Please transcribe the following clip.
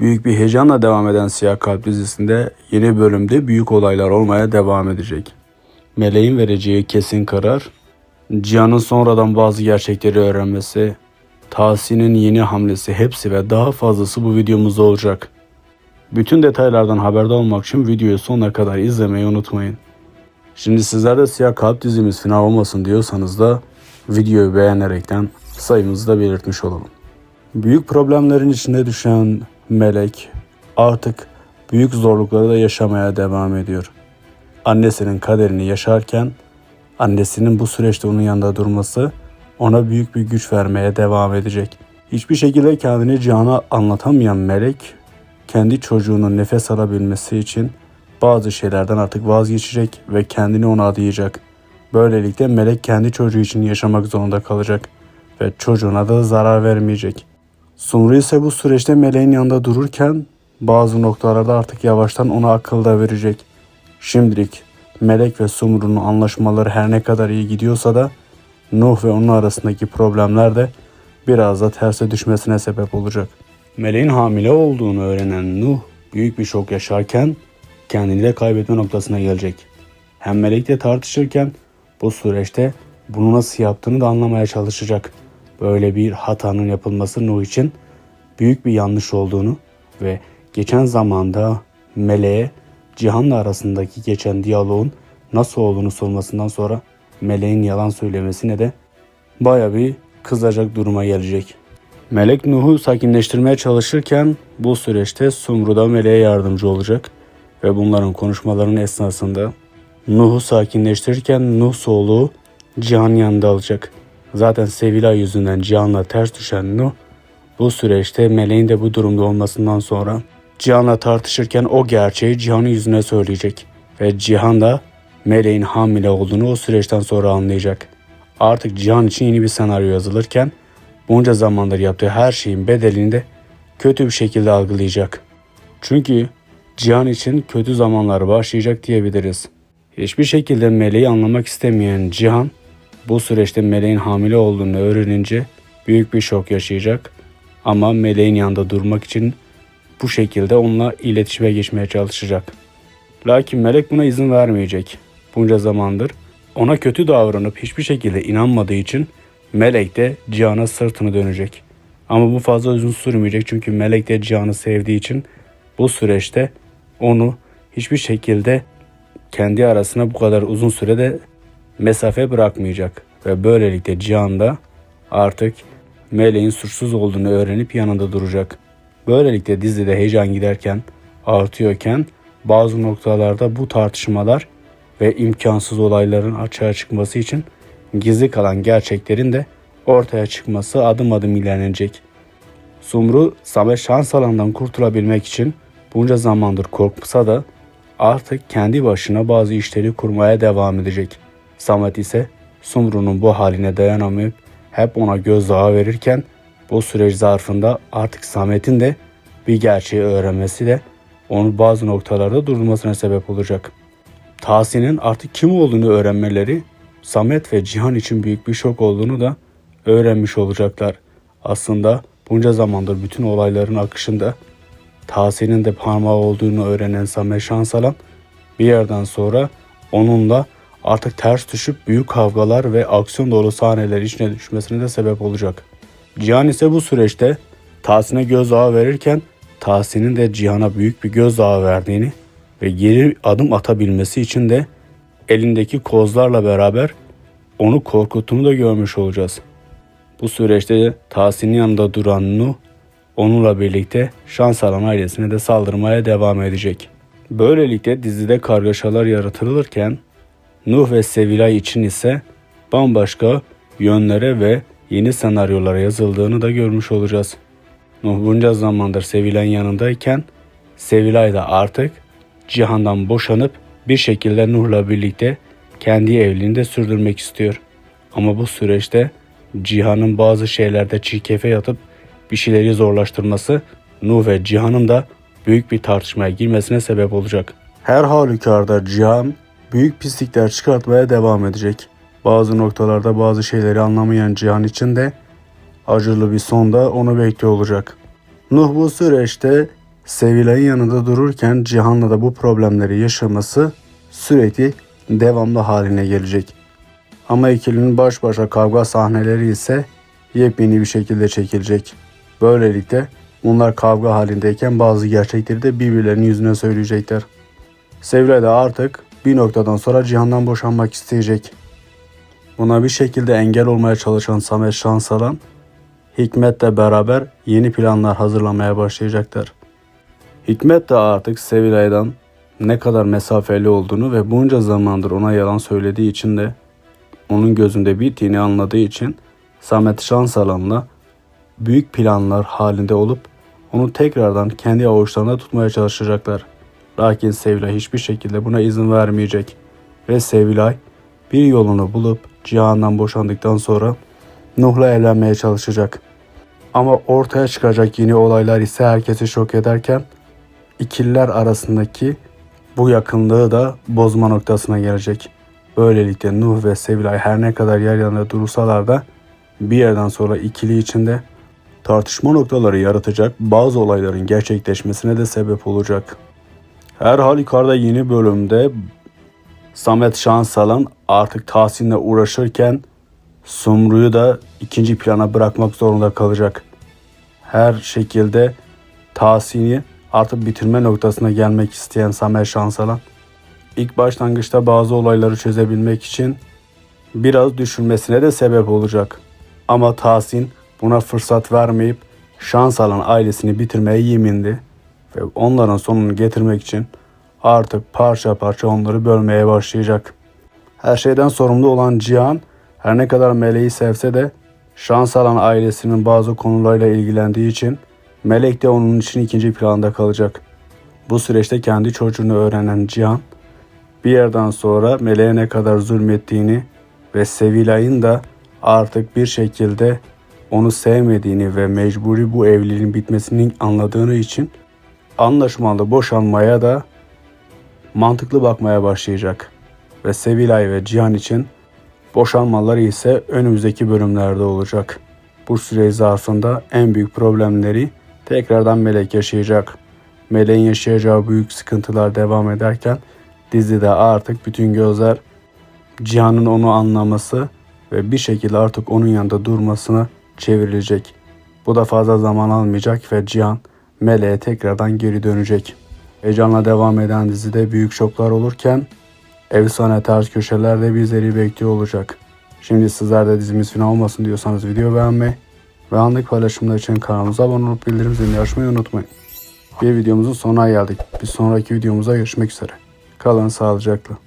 Büyük bir heyecanla devam eden Siyah Kalp dizisinde yeni bölümde büyük olaylar olmaya devam edecek. Meleğin vereceği kesin karar, Cihan'ın sonradan bazı gerçekleri öğrenmesi, Tahsin'in yeni hamlesi hepsi ve daha fazlası bu videomuzda olacak. Bütün detaylardan haberdar olmak için videoyu sonuna kadar izlemeyi unutmayın. Şimdi sizler de Siyah Kalp dizimiz final olmasın diyorsanız da videoyu beğenerekten sayımızı da belirtmiş olalım. Büyük problemlerin içine düşen Melek artık büyük zorlukları da yaşamaya devam ediyor. Annesinin kaderini yaşarken annesinin bu süreçte onun yanında durması ona büyük bir güç vermeye devam edecek. Hiçbir şekilde kendini Cihan'a anlatamayan Melek kendi çocuğunun nefes alabilmesi için bazı şeylerden artık vazgeçecek ve kendini ona adayacak. Böylelikle Melek kendi çocuğu için yaşamak zorunda kalacak ve çocuğuna da zarar vermeyecek. Sumru ise bu süreçte Meleğin yanında dururken bazı noktalarda artık yavaştan ona akıl da verecek. Şimdilik Melek ve Sumru'nun anlaşmaları her ne kadar iyi gidiyorsa da Nuh ve onun arasındaki problemler de biraz da terse düşmesine sebep olacak. Meleğin hamile olduğunu öğrenen Nuh büyük bir şok yaşarken kendini de kaybetme noktasına gelecek. Hem Melek'le tartışırken bu süreçte bunu nasıl yaptığını da anlamaya çalışacak. Böyle bir hatanın yapılması Nuh için büyük bir yanlış olduğunu ve geçen zamanda Meleğe Cihan'la arasındaki geçen diyaloğun nasıl olduğunu sormasından sonra Meleğin yalan söylemesine de baya bir kızacak duruma gelecek. Melek Nuh'u sakinleştirmeye çalışırken bu süreçte Sumru da Melek'e yardımcı olacak ve bunların konuşmalarının esnasında Nuh'u sakinleştirirken Nuh soluğu Cihan yanında alacak. Zaten Sevilay yüzünden Cihan'la ters düşen Nuh bu süreçte Meleğin de bu durumda olmasından sonra Cihan'la tartışırken o gerçeği Cihan'ın yüzüne söyleyecek. Ve Cihan da Meleğin hamile olduğunu o süreçten sonra anlayacak. Artık Cihan için yeni bir senaryo yazılırken bunca zamandır yaptığı her şeyin bedelini de kötü bir şekilde algılayacak. Çünkü Cihan için kötü zamanlar başlayacak diyebiliriz. Hiçbir şekilde Meleği anlamak istemeyen Cihan bu süreçte Meleğin hamile olduğunu öğrenince büyük bir şok yaşayacak. Ama Meleğin yanında durmak için bu şekilde onunla iletişime geçmeye çalışacak. Lakin Melek buna izin vermeyecek. Bunca zamandır ona kötü davranıp hiçbir şekilde inanmadığı için Melek de Cihan'a sırtını dönecek. Ama bu fazla uzun sürmeyecek çünkü Melek de Cihan'ı sevdiği için bu süreçte onu hiçbir şekilde kendi arasına bu kadar uzun sürede mesafe bırakmayacak. Ve böylelikle Cihan da artık Meleğin suçsuz olduğunu öğrenip yanında duracak. Böylelikle dizide heyecan giderken, artıyorken bazı noktalarda bu tartışmalar ve imkansız olayların açığa çıkması için gizli kalan gerçeklerin de ortaya çıkması adım adım ilerlenecek. Sumru Samet Şansalan'dan kurtulabilmek için bunca zamandır korksa da artık kendi başına bazı işleri kurmaya devam edecek. Samet ise Sumru'nun bu haline dayanamayıp hep ona gözdağı verirken bu süreç zarfında artık Samet'in de bir gerçeği öğrenmesi de onu bazı noktalarda durdurmasına sebep olacak. Tahsin'in artık kim olduğunu öğrenmeleri Samet ve Cihan için büyük bir şok olduğunu da öğrenmiş olacaklar. Aslında bunca zamandır bütün olayların akışında Tahsin'in de parmağı olduğunu öğrenen Samet Şansalan bir yerden sonra onunla artık ters düşüp büyük kavgalar ve aksiyon dolu sahneler içine düşmesine de sebep olacak. Cihan ise bu süreçte Tahsin'e gözdağı verirken Tahsin'in de Cihan'a büyük bir gözdağı verdiğini ve geri adım atabilmesi için de elindeki kozlarla beraber onu korkuttuğunu da görmüş olacağız. Bu süreçte Tahsin'in yanında duran Nuh onunla birlikte şans alan ailesine de saldırmaya devam edecek. Böylelikle dizide kargaşalar yaratılırken Nuh ve Sevilay için ise bambaşka yönlere ve yeni senaryolara yazıldığını da görmüş olacağız. Nuh bunca zamandır Sevilay'ın yanındayken Sevilay da artık Cihan'dan boşanıp bir şekilde Nuh'la birlikte kendi evliliğini de sürdürmek istiyor. Ama bu süreçte Cihan'ın bazı şeylerde çirkefe yatıp bir şeyleri zorlaştırması Nuh ve Cihan'ın da büyük bir tartışmaya girmesine sebep olacak. Her halükarda Cihan büyük pislikler çıkartmaya devam edecek. Bazı noktalarda bazı şeyleri anlamayan Cihan için de acılı bir son da onu bekliyor olacak. Nuh bu süreçte Sevilay'ın yanında dururken Cihan'la da bu problemleri yaşaması sürekli devamlı haline gelecek. Ama ikilinin baş başa kavga sahneleri ise yepyeni bir şekilde çekilecek. Böylelikle bunlar kavga halindeyken bazı gerçekleri de birbirlerinin yüzüne söyleyecekler. Sevilay da artık bir noktadan sonra Cihan'dan boşanmak isteyecek. Buna bir şekilde engel olmaya çalışan Samet Şansalan, Hikmet'le beraber yeni planlar hazırlamaya başlayacaklar. Hikmet de artık Sevilay'dan ne kadar mesafeli olduğunu ve bunca zamandır ona yalan söylediği için de onun gözünde bittiğini anladığı için Samet Şansalan'la büyük planlar halinde olup onu tekrardan kendi avuçlarında tutmaya çalışacaklar. Lakin Sevilay hiçbir şekilde buna izin vermeyecek ve Sevilay bir yolunu bulup Cihan'dan boşandıktan sonra Nuh'la evlenmeye çalışacak. Ama ortaya çıkacak yeni olaylar ise herkesi şok ederken ikililer arasındaki bu yakınlığı da bozma noktasına gelecek. Böylelikle Nuh ve Sevilay her ne kadar yer yanında dursalar da bir yerden sonra ikili içinde tartışma noktaları yaratacak bazı olayların gerçekleşmesine de sebep olacak. Her halükarda yeni bölümde Samet Şansalan artık Tahsin'le uğraşırken Sumru'yu da ikinci plana bırakmak zorunda kalacak. Her şekilde Tahsin'i artık bitirme noktasına gelmek isteyen Samet Şansalan ilk başlangıçta bazı olayları çözebilmek için biraz düşünmesine de sebep olacak. Ama Tahsin buna fırsat vermeyip şans alan ailesini bitirmeye yemindi ve onların sonunu getirmek için artık parça parça onları bölmeye başlayacak. Her şeyden sorumlu olan Cihan her ne kadar Meleği sevse de şans alan ailesinin bazı konularıyla ilgilendiği için Melek de onun için ikinci planda kalacak. Bu süreçte kendi çocuğunu öğrenen Cihan bir yerden sonra Meleğe ne kadar zulmettiğini ve Sevilay'ın da artık bir şekilde onu sevmediğini ve mecburi bu evliliğin bitmesini anladığını için anlaşmalı boşanmaya da mantıklı bakmaya başlayacak. Ve Sevilay ve Cihan için boşanmaları ise önümüzdeki bölümlerde olacak. Bu süre zarfında en büyük problemleri tekrardan Melek yaşayacak. Meleğin yaşayacağı büyük sıkıntılar devam ederken dizide artık bütün gözler Cihan'ın onu anlaması ve bir şekilde artık onun yanında durmasına çevrilecek. Bu da fazla zaman almayacak ve Cihan Meleğe tekrardan geri dönecek. Heyecanla devam eden dizide büyük şoklar olurken efsane tarz köşelerde bizleri bekliyor olacak. Şimdi sizler de dizimiz final olmasın diyorsanız video beğenmeyi ve anlık paylaşımlar için kanalımıza abone olup bildirim zilini açmayı unutmayın. Bir videomuzun sonuna geldik. Bir sonraki videomuzda görüşmek üzere. Kalın sağlıcakla.